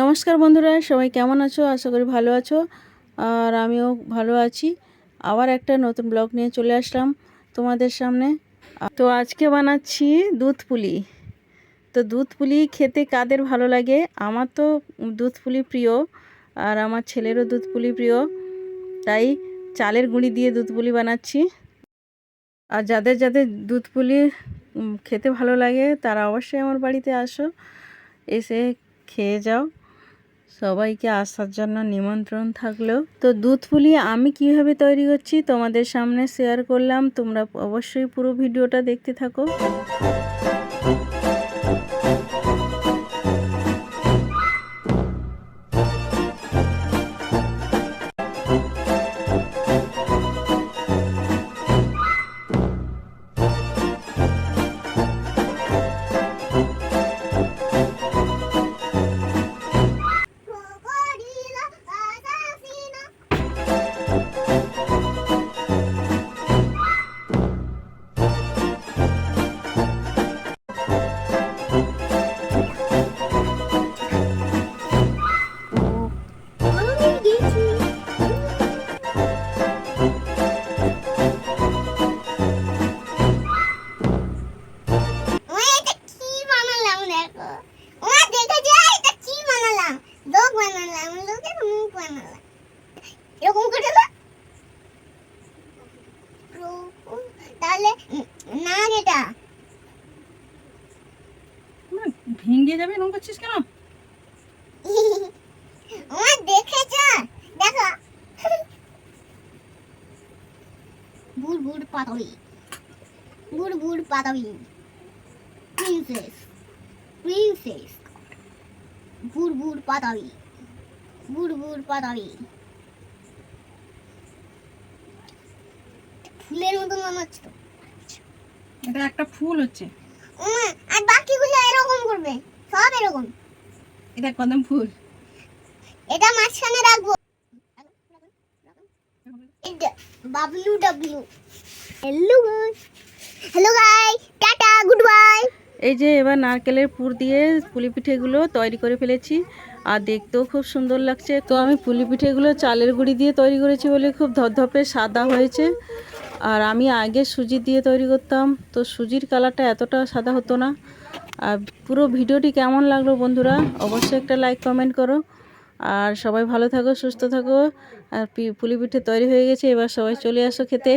নমস্কার বন্ধুরা, সবাই কেমন আছো? আশা করি ভালো আছো। আর আমিও ভালো আছি। আবার একটা নতুন ব্লগ নিয়ে চলে আসলাম তোমাদের সামনে। তো আজকে বানাচ্ছি দুধ পুলি। তো দুধ পুলি খেতে কাদের ভালো লাগে? আমার তো দুধ পুলি প্রিয়, আর আমার ছেলেরও দুধ পুলি প্রিয়। তাই চালের গুঁড়ি দিয়ে দুধ পুলি বানাচ্ছি। আর যাদের যাদের দুধ পুলি খেতে ভালো লাগে, তারা অবশ্যই আমার বাড়িতে আসো, এসে খেয়ে যাও। সবাইকে আসার জন্য নিমন্ত্রণ থাকলেও। তো দুধ পুলি আমি কীভাবে তৈরি করছি তোমাদের সামনে শেয়ার করলাম। তোমরা অবশ্যই পুরো ভিডিওটা দেখতে থাকো। বানালাম লোকের মুখ বানালাম। এরকম করে না? তাহলে না এটা ভেঙে যাবে এরকম করছিস কেন? ওরা দেখেছে দেখো। বুড় বুড় পাতাবি বুড় বুড় পাতাবি প্রিন্সেস প্রিন্সেস বুড় বুড় পাতাবি বুড় বুড় পাতাবি। ফুলের মতন মনে হচ্ছে তো। এটা একটা ফুল হচ্ছে। আর বাকিগুলো এরকম করবে সব এরকম। এটা কদম ফুল। এটা মাঝখানে রাখব। এটা Bablu Dablu hello guys hello guy tata. এই যে এবার নারকেলের পুর দিয়ে পুলি পিঠেগুলো তৈরি করে ফেলেছি, আর দেখতেও খুব সুন্দর লাগছে। তো আমি পুলি পিঠেগুলো চালের গুঁড়ি দিয়ে তৈরি করেছি বলে খুব ধপধপে সাদা হয়েছে। আর আমি আগে সুজি দিয়ে তৈরি করতাম, তো সুজির কালারটা এতটা সাদা হতো না। আর পুরো ভিডিওটি কেমন লাগল বন্ধুরা, অবশ্যই একটা লাইক কমেন্ট করো। আর সবাই ভালো থাকো, সুস্থ থাকো। আর পুলি পিঠে তৈরি হয়ে গেছে, এবার সবাই চলে আসো খেতে।